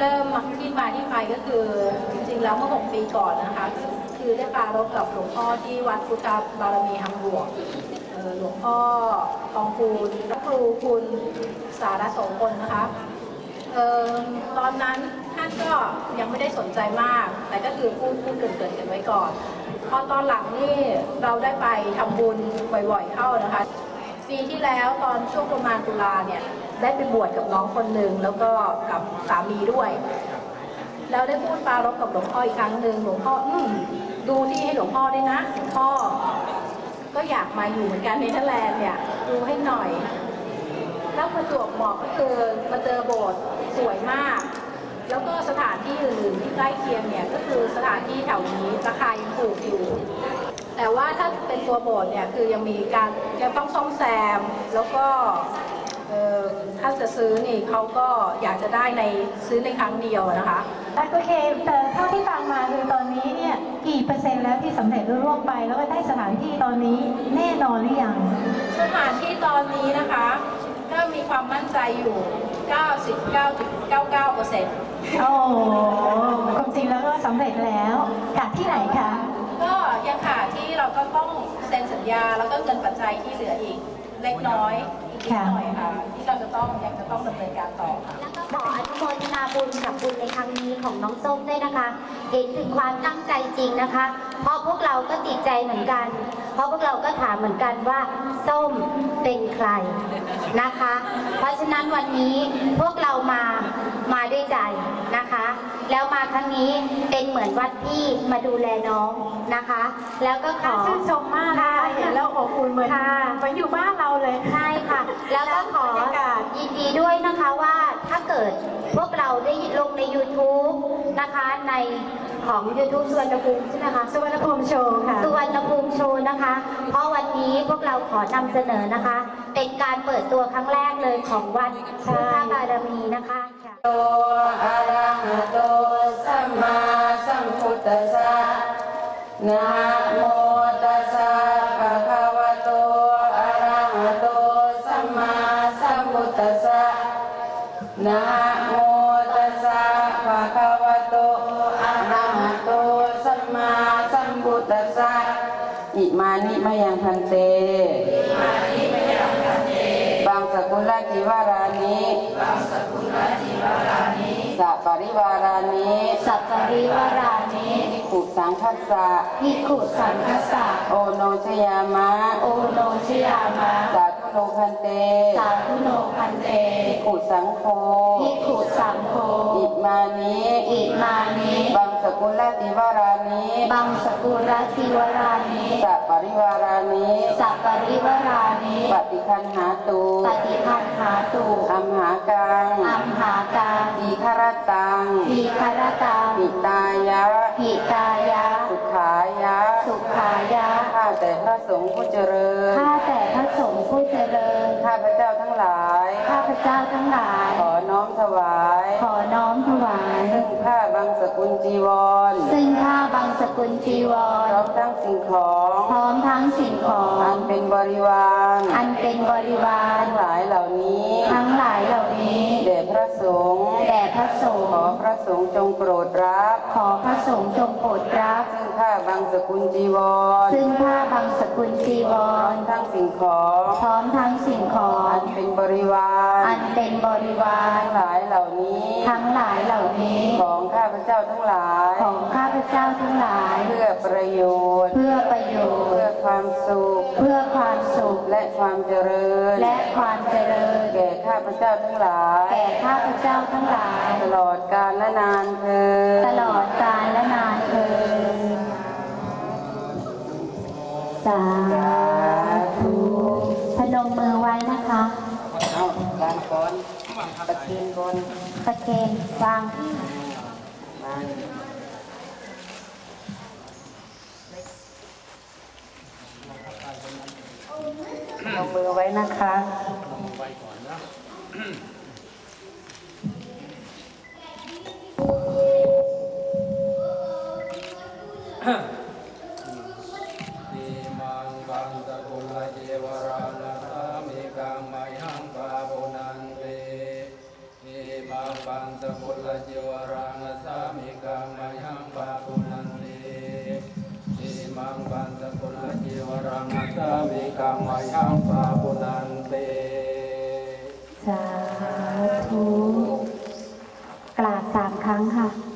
เริ่มที่มาที่ไปก็คือจริงๆแล้วเมื่อ 6 ปีก่อนนะคะ คือได้ปรารบกับหลวงพ่อที่วัดพุทธบารมีฮัมบวกหลวงพ่อทองคูณพระครูคุณสารสพลนนะคะเออตอนนั้นท่านก็ยังไม่ได้สนใจมาก แต่ก็คือพูดพูดเกินๆกันไว้ก่อน พอตอนหลังนี่เราได้ไปทำบุญบ่อยๆเข้านะคะ ปีที่แล้วตอนช่วงประมาณตุลาเนี่ย ได้ไปบวชกับน้องคนหนึ่งแล้วก็กับสามีด้วยแล้วได้พูดปรารบกับหลวงพ่ออีกครั้งหนึ่งหลวงพ่ออืมดูที่ให้หลวงพ่อด้วยนะหลวงพ่อ ก็อยากมาอยู่เหมือนกันเนเธอร์แลนด์เนี่ย ดูให้หน่อย แล้วประจวบเหมาะก็คือมาเจอโบสถ์สวยมาก แล้วก็สถานที่อื่นที่ใกล้เคียงเนี่ยก็คือสถานที่แถวนี้ราคายังถูกอยู่แต่ว่าถ้าเป็นตัวโบสถ์เนี่ยคือยังมีการยังต้องซ่อมแซมแล้วก็ ถ้าจะซื้อนี่เขาก็อยากจะได้ในซื้อในครั้งเดียวนะคะ โอเคแต่เท่าที่ฟังมาคือตอนนี้เนี่ยกี่เปอร์เซ็นต์แล้วที่สำเร็จรุ่ร่วงไป แล้วก็ได้สถานที่ตอนนี้แน่นอนหรือยังสถานที่ตอนนี้นะคะ ก็มีความมั่นใจอยู่ 99.99เปอร์เซ็นต์โอ้ความจริงแล้วก็สำเร็จแล้วค่ะที่ไหนคะก็ยังขาดที่เราก็ต้องเซ็นสัญญาแล้วก็เงินปัจจัยที่เหลืออีกเล็กน้อยอีก นิดหน่อยค่ะ ที่เราจะต้องยังจะต้องดำเนินการต่อค่ะ แล้วก็ขออนุโมทนาบุญกับบุญในครั้งนี้ของน้องส้มด้วยนะคะ เห็นถึงความตั้งใจจริงนะคะ เพราะพวกเราก็ติดใจเหมือนกัน เพราะพวกเราก็ถามเหมือนกันว่าส้มเป็นใครนะคะ เพราะฉะนั้นวันนี้พวกเรามามาด้วยใจนะคะ แล้วมาครั้งนี้เป็นเหมือนวัดพี่มาดูแลน้องนะคะ แล้วก็ขอชื่นชมมากนะคะเห็นแล้วอบอุ่นเหมือนค่ะเหมือนอยู่บ้านเราเลย ใช่ค่ะแล้วก็ขอบรรยากาศยินดีด้วยนะคะว่าถ้าเกิดพวกเราได้ลงใน YouTube นะคะในของ YouTube สุวรรณภูมิใช่ไหมคะ สุวรรณภูมิโชว์ค่ะ สุวรรณภูมิโชว์นะคะ เพราะวันนี้พวกเราขอนำเสนอนะคะ เป็นการเปิดตัวครั้งแรกเลยของวัดพุทธบารมีนะคะค่ะโตอะระหะโตสัมมาสัมพุทธัสสะนะโม มานิมะยังพันเตบางสกุลจิวารานิบางสกุลจิวารานิสัปริวารานิสัพปริวารานิขุสังคัสสะภิกขุสังคสะโอโนชยามะ โอโนชยามะ สาธุโนพันเต สาธุโนพันเตขุสังโฆภิกขุสังโฆอิมานิอิมานิบางส กุลจิวารานิบังสกุลทิวรานิสัปริวารานิสัปปริวรานิปฏิคันหาตุปฏิคันหาตุอัมหากังอัมหากังทีฆรตังทีคารตังปิตายะหิตายะ สุขายะ สุขายะข้าแต่พระสงฆ์ผู้เจริญข้าแต่พระสงฆ์ผู้เจริญข้าพระเจ้าทั้งหลาย ข้าพเจ้าทั้งหลาย ขอน้อมถวาย ขอน้อมถวาย ซึ่งผ้าบางสกุลจีวร ซึ่งผ้าบังสกุลจีวพรร้อมทั้งสิ่งของ พร้อมทั้งสิ่งของ อันเป็นบริวาร อันเป็นบริวาร ทั้งหลายเหล่านี้ ทั้งหลายเหล่านี้แด่พระสงฆ์แด่พระสงขอฆ์พระสงฆ์จงโปรดรับ ขอพระสงฆ์จงโปรดรับ ซึ่งผ้าบางสกุลจีวร ซึ่งผ้าบังสกุลจีวพร้อรมทั้งสิ่งของ พร้อมทั้งสิ่งของ อันเป็นบริวาร อันเป็นบริวาร ทั้งหลายเหล่านี้ ทั้งหลายเหล่านี้ ของข้าพเจ้าทั้งหลาย ของข้าพเจ้าทั้งหลาย เพื่อประโยชน์ เพื่อประโยชเพื่อน์ความสุข เพื่อความสุข และความเจริญ และความเจริญ แก่ข้าพเจ้าทั้งหลาย แก่ข้าพเจ้าทั้งหลาย ตลอดกาลและนานเธอญตลอดกาลและนานเทอญ สาธุพนมมือไว้นะคะเอาวางก่อนตะเคนก่อนตะเคนวางวางพนมมือไว้นะคะพอ่อะ。 กุลจิวรังสามิกังมายังปะปุนันติอิมังปันสกุลจิวรังสามิกังมายังปะปุนันติสาธุกราบสามครั้งค่ะ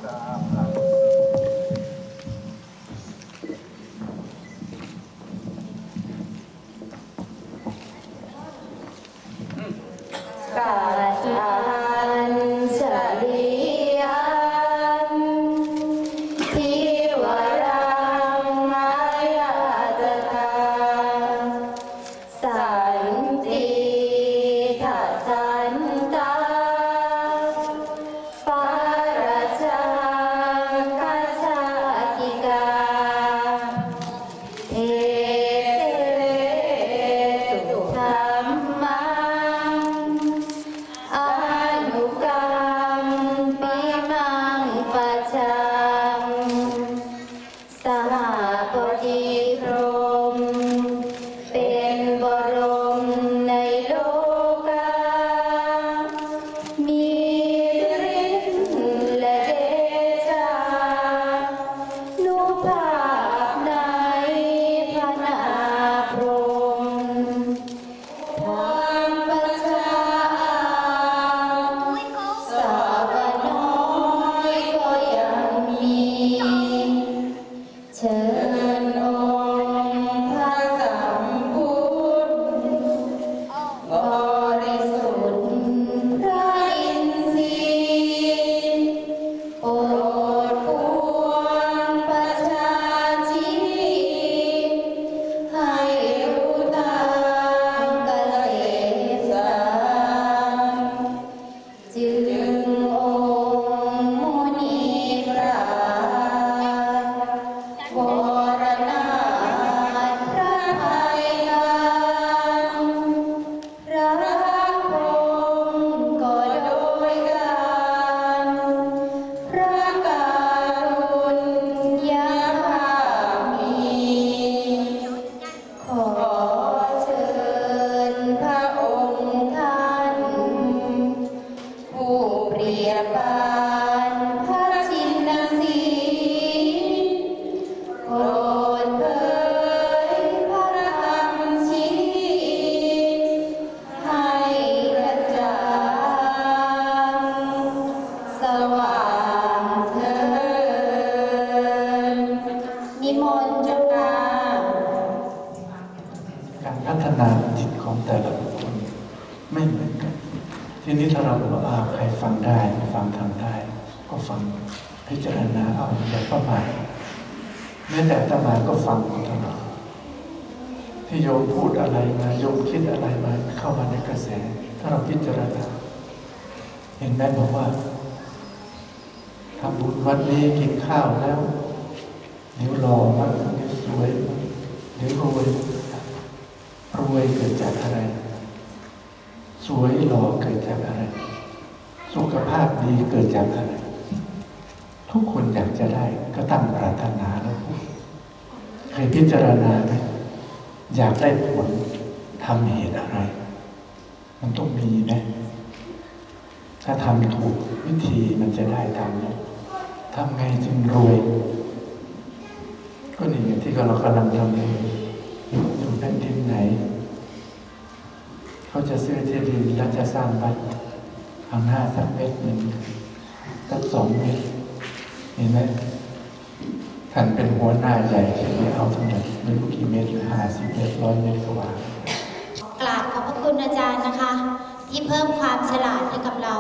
ผู้ แม้แต่อาตมาก็ฟังมาตลอดที่โยมพูดอะไรมาโยมคิดอะไรมาเข้ามาในกระแส ถ้าเราพิจารณาเห็นไหมบอกว่าทำบุญวันนี้กินข้าวแล้วเดี๋ยวรอมั้งเดี๋ยวสวยเดี๋ยวรวยรวยเกิดจากอะไร สวยหล่อเกิดจากอะไร สุขภาพดีเกิดจากอะไร ทุกคนอยากจะได้ก็ตั้งปรารถนาแล้ว เคยพิจารณาไหมอยากได้ผลทำเหตุอะไร มันต้องมีนะถ้าทำถูกวิธีมันจะได้ทำนะทำไงจึงรวย ก็นี่ไงที่เรากำลังทำอยู่อยู่แผ่นดินไหน เขาจะซื้อที่ดินแล้วจะสร้างบ้านข้างหน้าสักเม็ดหนึ่งสักสองเม็ดเห็นไหม ท่านเป็นหัวหน้าใหญ่ที่ไม่เอาเท่าไหร่ไม่รู้กี่เม็ดห้าสิบเม็ดร้อยเม็ดก็ว่ากราบขอบพระคุณอาจารย์นะคะ ที่เพิ่มความฉลาดให้กับเรา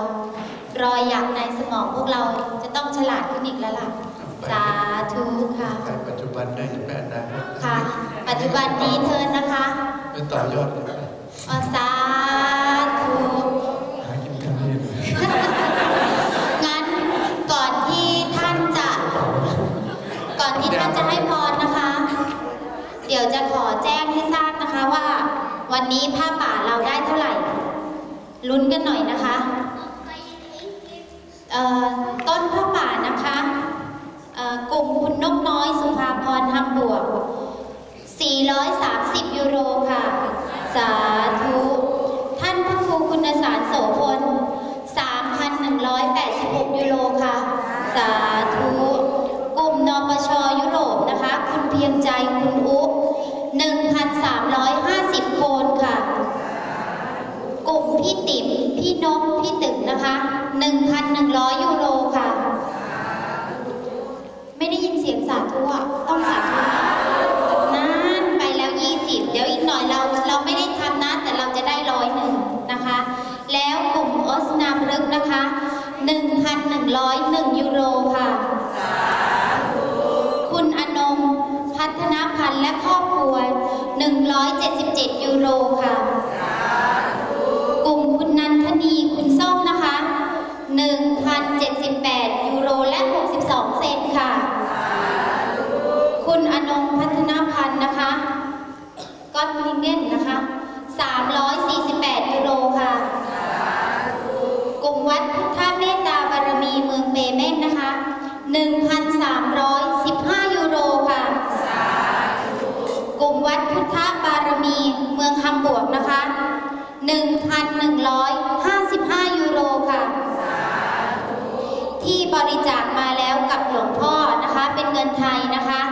รอยหยักในสมองพวกเราจะต้องฉลาดขึ้นอีกแล้วล่ะ สาธุค่ะแต่ปัจจุบันได้แปดนะค่ะ ปัจจุบันนี้เทินนะคะ ไปต่อยอดเลยอสา จะขอแจ้งให้ทราบนะคะว่า วันนี้ผ้าป่าเราได้เท่าไหร่ ลุ้นกันหน่อยนะคะ ต้นผ้าป่านะคะกลุ่มคุณนกน้อยสุภาพรฮักบวก 430 ยูโรค่ะ สาธุ ท่านพระครูคุณสารโสพล3,180พี่ะ สานกพี่ตึกนะคะ 1,100 ยูโรค่ะ ไม่ได้ยินเสียงสาธุอะต้องสาธุนั่นไปแล้ว 20 เดี๋ยวอีกหน่อยเราเราไม่ได้ทำนะ แต่เราจะได้ร้อยหนึ่งนะคะ แล้วกลุ่มออสนามรึกนะคะ 1,101 ยูโรค่ะ คุณอนงพัฒนพันธ์และครอบครัว 177 ยูโรค่ะ กลุ่มคุณนันทนีคุณส้มนะคะ 1,078 ยูโรและ 62 เซนต์ค่ะ คุณอนงพัฒนพันธ์นะคะก็อตลิงเกนนะคะ 348ยูโรค่ะ กลุ่มวัดพุทธเมตตาบารมีเมืองเบเมนนะคะ 1,315 ยูโรค่ะ กลุ่มวัดพุทธบารมีเมืองคำบวกนะคะ 1,155 ยูโรค่ะ ที่บริจาคมาแล้วกับหลวงพ่อนะคะ เป็นเงินไทยนะคะ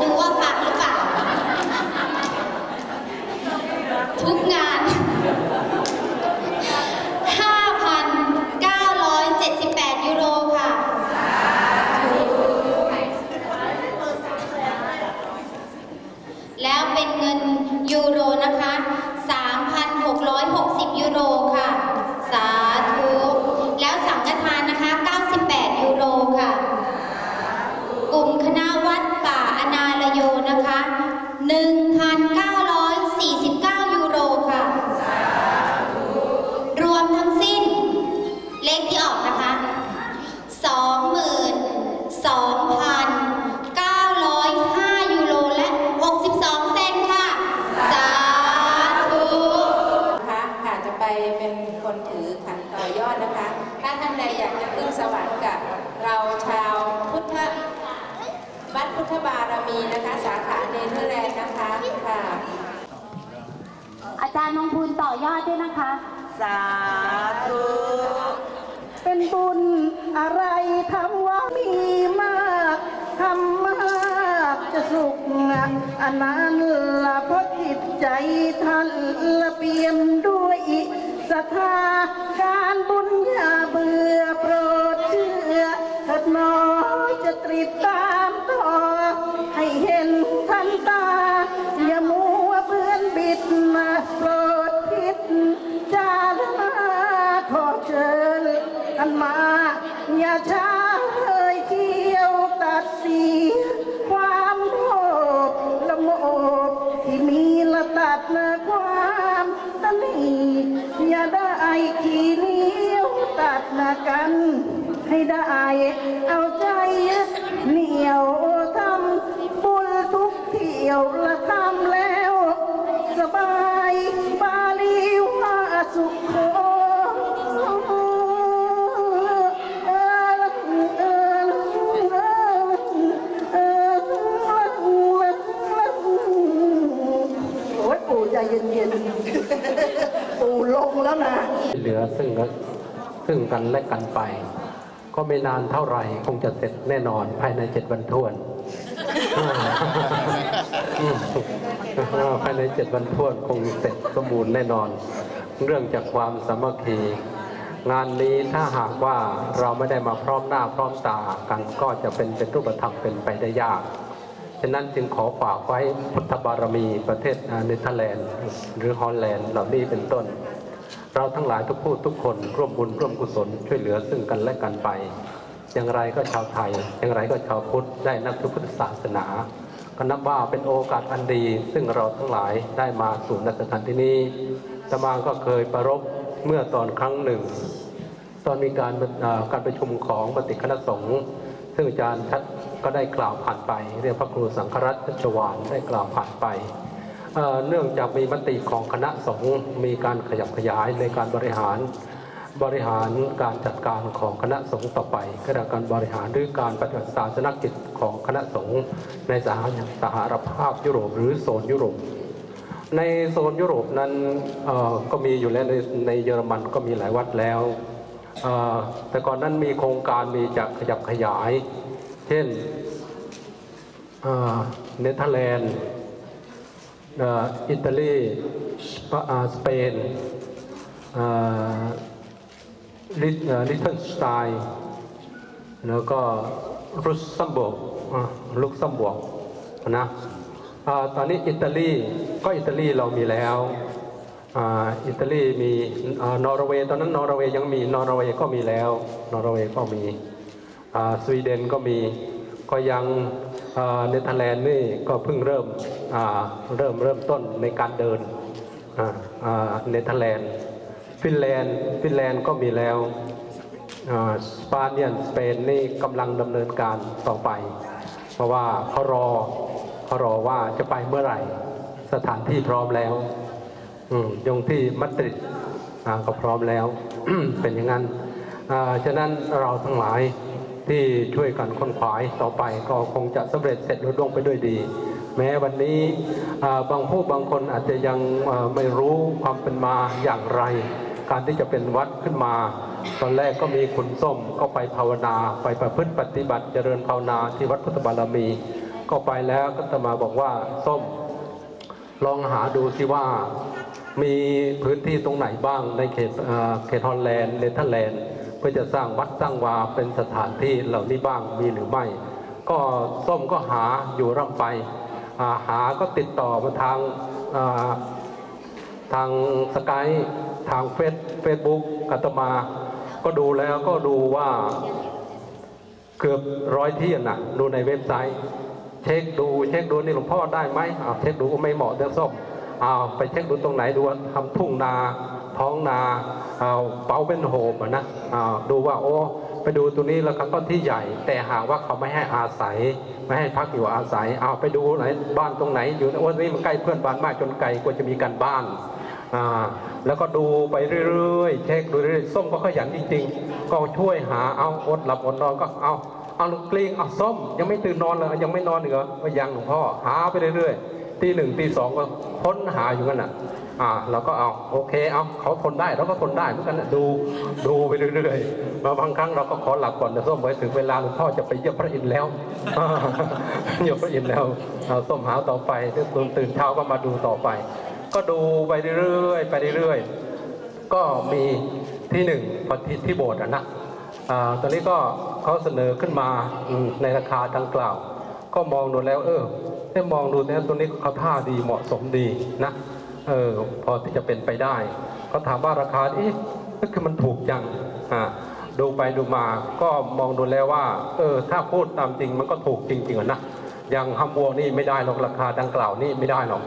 นแสาธุ เป็นบุญอะไรทำว่ามีมากทำมากจะสุขอันนั้นละเพราะจิตใจท่านละ ปู่ลงแล้วนะเหลือซึ่งซึ่งกันและกันไป ก็ไม่นานเท่าไหร่คงจะเสร็จแน่นอนภายในเจ็ดวันทวนภายในเจ็ดวันทวนคงเสร็จสมบูรณ์แน่นอน เรื่องจากความสามัคคีงานนี้ถ้าหากว่าเราไม่ได้มาพร้อมหน้าพร้อมตากันก็จะเป็นเป็นรูปธรรมเป็นไปได้ยากฉะนั้นจึงขอฝากไว้พุทธบารมีประเทศเนเธอร์แลนด์ หรือฮอลแลนด์เหล่านี้เป็นต้น เราทั้งหลายทุกผู้ทุกคนร่วมบุญร่วมกุศลช่วยเหลือซึ่งกันและกันไป อย่างไรก็ชาวไทย อย่างไรก็ชาวพุทธได้นับถือพุทธศาสนาก็นับว่าเป็นโอกาสอันดี ซึ่งเราทั้งหลายได้มาสู่นัสถานที่นี้อาตมาก็เคยประรบเมื่อตอนครั้งหนึ่ง ตอนมีการการประชุมของมติคณะสงฆ์ซึ่งอาจารย์ชัดก็ได้กล่าวผ่านไป เรียกพระครูสังฆรัตน์ชัชวานได้กล่าวผ่านไป เนื่องจากมีมติของคณะสงฆ์มีการขยับขยายในการบริหารบริหารการจัดการของคณะสงฆ์ต่อไปก็คือการบริหารหรือการปฏิบัติศาสนกิจของคณะสงฆ์ในสหสหรภาพยุโรปหรือโซนยุโรป ในโซนยุโรปนั้นก็มีอยู่แล้วในในเยอรมันก็มีหลายวัดแล้ว แต่ก่อนนั้นมีโครงการมีจะขยับขยาย เช่นเนเธอร์แลนด์ อิตาลีสเปนเอ่อลิเอ่อลิเทิลสไตน์แล้วก็รุสซัมบิร์กลุกซัมบิร์กนะอตอนนี้อิตาลีก็อิตาลีเรามีแล้วอ,อิตาลีมีอนอร์เวย์ตอนนั้นนอร์เวย์ยังมีนอร์เวย์ก็มีแล้วนอร์เวย์ก็มีสวีเดนก็มีก็ยัง เนเธอร์แลนด์นี่ก็เพิ่งเริ่มเริ่มเริ่มต้นในการเดินเนเธอร์แลนด์ฟินแลนด์ฟินแลนด์ก็มีแล้วสเปนเนี่ยสเปนนี่กำลังดำเนินการต่อไป เพราะว่าเขารอเขารอว่าจะไปเมื่อไหร่ สถานที่พร้อมแล้วอืมอยงที่มาดริดก็พร้อมแล้วเป็นอย่างนั้นฉะนั้นเราทั้งหลาย ที่ช่วยกันค้นขวาต่อไปก็คงจะสำเร็จเสร็จลุล่วงไปด้วยดี แม้วันนี้บางผู้บางคนอาจจะยังไม่รู้ความเป็นมาอย่างไร การที่จะเป็นวัดขึ้นมา ตอนแรกก็มีคุณส้มก็ไปภาวนา ไปประพฤติปฏิบัติเจริญภาวนาที่วัดพุทธบารมี ก็ไปแล้วก็จะมาบอกว่าส้ม ลองหาดูสิว่ามีพื้นที่ตรงไหนบ้างในเขตเอ่อเขตฮอลแลนด์เนเธอร์แลนด์ พื่อจะสร้างวัดสร้างวาเป็นสถานที่เหล่านี้บ้างมีหรือไม่ ก็ส้มก็หาอยู่ร่ำไปาหาก็ติดต่อมาทางาทางสกายทางเฟซเฟซบุ๊กอาตมา ก็ดูแล้วก็ดูว่าเกือบร้อยที่น่ะดูในเว็บไซต์ เช็คดูเช็คดูนี่หลวงพ่อได้ไหมเช็คดูก็ไม่เหมาะเรื่องส้มเอาไปเช็คดูตรงไหนดูว่าทำทุ่งนา ท้องนาอ้าเป้าเป็นโฮมนะดูว่าโอ้ไปดูตัวนี้แล้วเขาก็ที่ใหญ่ แต่หากว่าเขาไม่ให้อาศัย ไม่ให้พักอยู่อาศัย เอาไปดูไหนบ้านตรงไหน อยู่โอ้นี่มันใกล้เพื่อนบ้านมากจนไกลกว่าจะมีกันบ้านแล้วก็ดูไปเรื่อยๆเช็คดูเรื่อยๆส้มก็ขยันจริงๆ ก็ช่วยหาเอาอดหลับอดนอนก็เอาเอาลูกกลิ้งเอาส้ม ยังไม่ตื่นนอนเลยยังไม่นอนเหรอก็ยังหลวงพ่อหาไปเรื่อยๆตีหนึ่งตีสองก็ค้นหาอยู่กันน่ะ อ่าเราก็เอาโอเคเอาเขาทนได้เราก็ทนได้เหมือนกันดูดูไปเรื่อยๆมาบางครั้งเราก็ขอหลับก่อนแต่ส้มไว้ถึงเวลาหลวงพ่อจะไปเยี่ยมพระอินทร์แล้วเยี่ยมพระอินทร์แล้วเอาส้มหาต่อไปตื่นตื่นเช้าก็มาดูต่อไป ก็ดูไปเรื่อยๆไปเรื่อยๆก็มีที่หนึ่งพอที่ที่โบสถ์นะอ่าตอนนี้ก็เขาเสนอขึ้นมาในราคาดังกล่าว ก็มองดูแล้วเออได้มองดูแล้วตัวนี้เขาท่าดีเหมาะสมดีนะ เออพอที่จะเป็นไปได้ก็ถามว่าราคาเอ๊ะก็คือมันถูกจังอ่าดูไปดูมาก็มองดูแล้วว่า เออ ถ้าพูดตามจริงมันก็ถูกจริงๆอะนะอย่างฮัมบัวนี่ไม่ได้หรอกราคาดังกล่าวนี่ไม่ได้หรอก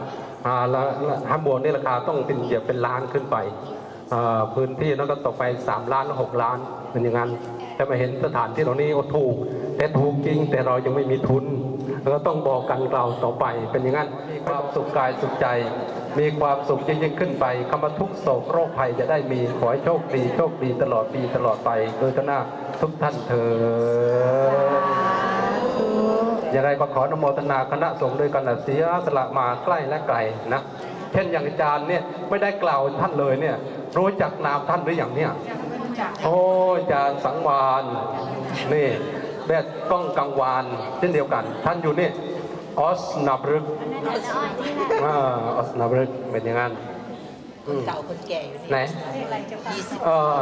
อ่าแล้วแล้วฮัมบัวนี่ราคาต้องเป็นเหยียบเป็นล้านขึ้นไปอ่าพื้นที่นั้นก็ตกไป 3 ล้านหกล้านเป็นอย่างนั้นแต่มาเห็นสถานที่ตรงนี้โอ้ถูก แต่ถูกจริงแต่เรายังไม่มีทุนแล้วก็ต้องบอกกันกล่าวต่อไปเป็นอย่างนั้นความสุขกายสุขใจ มีความสุขยิ่งๆขึ้นไปคำว่าทุกโศกโรคภัยจะได้มีขอให้โชคดีโชคดีตลอดปีตลอดไปโดยทนาทุกท่านเถิดอย่างไรก็ขออนโมทนาคณะสงฆ์ด้วยกันนะเสียสละมาใกล้และไกลนะเช่นอย่างอาจารย์เนี่ยไม่ได้กล่าวท่านเลยเนี่ยรู้จักนามท่านหรืออย่างเนี่ยโอ้อาจารย์สังวานนี่แบบก้องกังวานเช่นเดียวกัน ท่านอยู่นี่ ออสนาบรึกอ่าออสนาบรึกเป็นอย่างนั้นอืมเก่าคนแก่อยู่นี่ไหนเอ่อ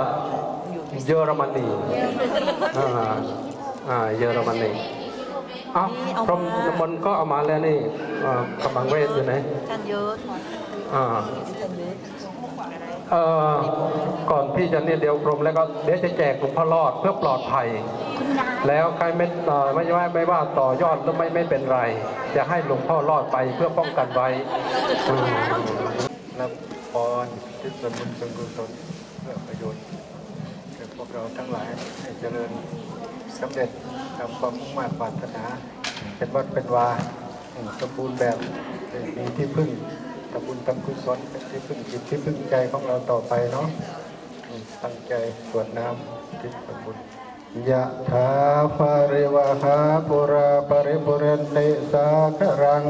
เยอรมนีอ่าอ่าเยอรมนีอ้าวพรหมน้ำมนต์ก็เอามาแล้วนี่อ่ากำลังเวทอยู่ไหน ท่านเยอะ อ่าท่าน เอ่อก่อนที่จะเนี่ยเดี๋ยวกรมแล้วก็เดี๋ยวจะแจกหลวงพ่อรอดเพื่อปลอดภัย แล้วใครไม่เอ่อไม่ว่าไม่ว่าต่อยอดหรือไม่ไม่เป็นไรจะให้หลวงพ่อรอดไปเพื่อป้องกันไว้รับพรที่ส่วนบุญส่วนกุศลเพื่อประโยชน์แก่พวกเราทั้งหลายให้เจริญสำเร็จตามความมุ่งมั่นปรารถนา เป็นวัดเป็นวาสมบูรณ์แบบเป็นมีที่พึ่ง ทำบุญทำกุศลเป็นที่พึ่งจิตที่พึ่งใจของเราต่อไปเนาะตั้งใจสวดน้ำทิศบุญยะถาภาริวหาปุราปริปุเรนติสาครัง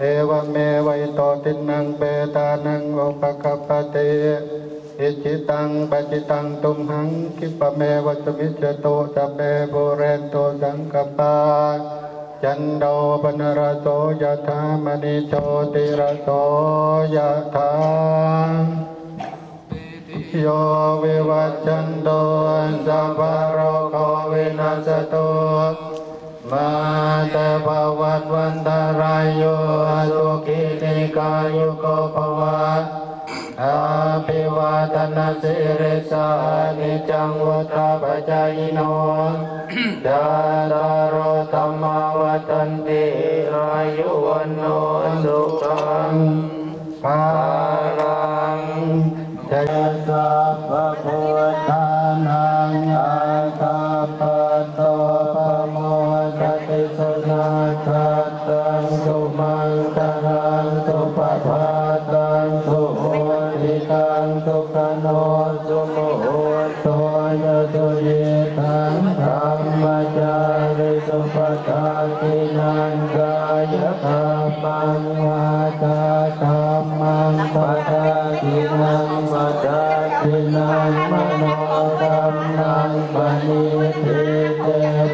เอวเมวัยโตตินังเปตานังอุปกปปติอิจิตังปจิตังตุมหังคิปะเมวัตมิจโตจะเปปุเรนโตสังกปา จันโดปนรโสยะธามณิโชติรโสยะธาโยวิวัจจันโตสัพพโรโควินัสตุมาเตภวัตวันตรายโยสุขิติกายุโกภวะ อาภิวาทนาสิริสานิจังวุฒาปจายโนจาตารโรธรรมวัฏันติอายุวันโนสุขังภาลังเทสัพพะพุทธานังอา สุปทาตินังกายธรรมังวาจาธรรมังปะทาตินังมัจจาตินังมโนธรรมังปณิทิเต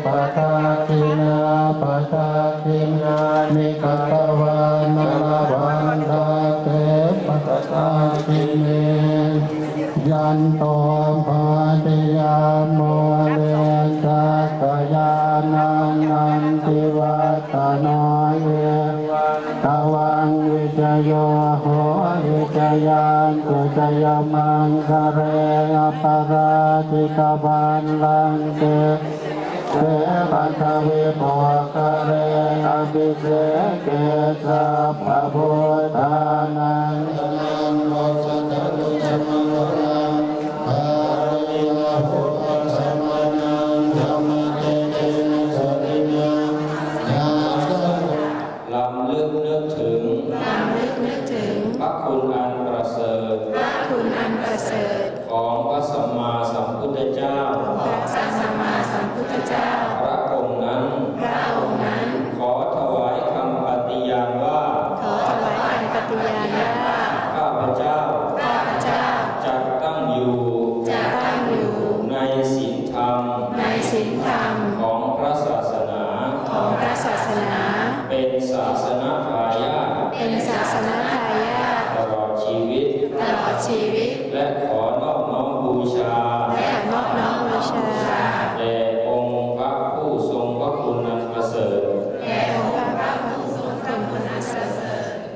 ปะทาตินาปะทาตินานิกตวานาวันทาเตปะทาติเนยันโต จโยโหอิจยันตุจยมังคะเรอปาราติกบันลังเตเตปัทวิปวกเรอภิเสกเกสะพระพุทธานัง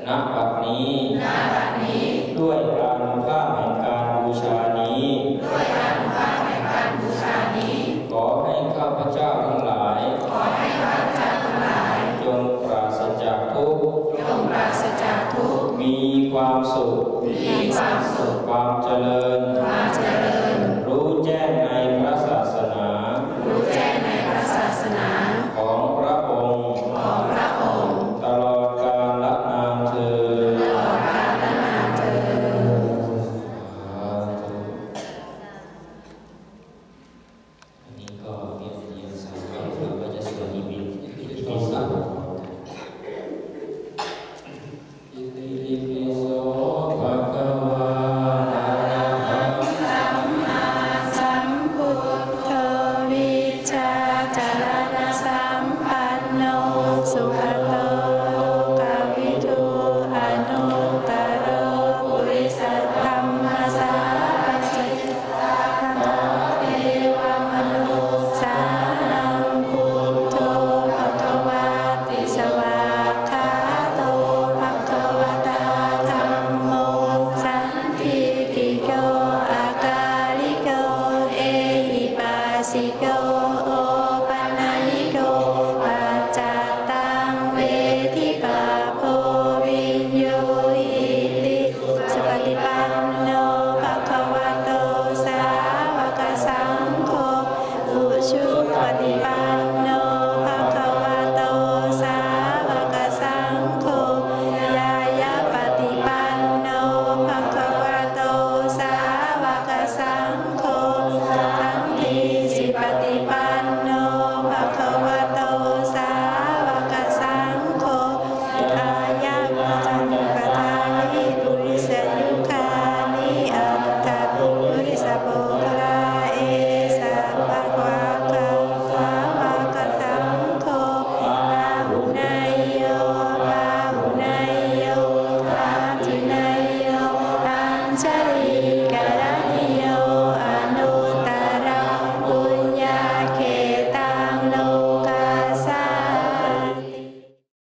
ณบัดนี้ณบัดนี้ ด้วย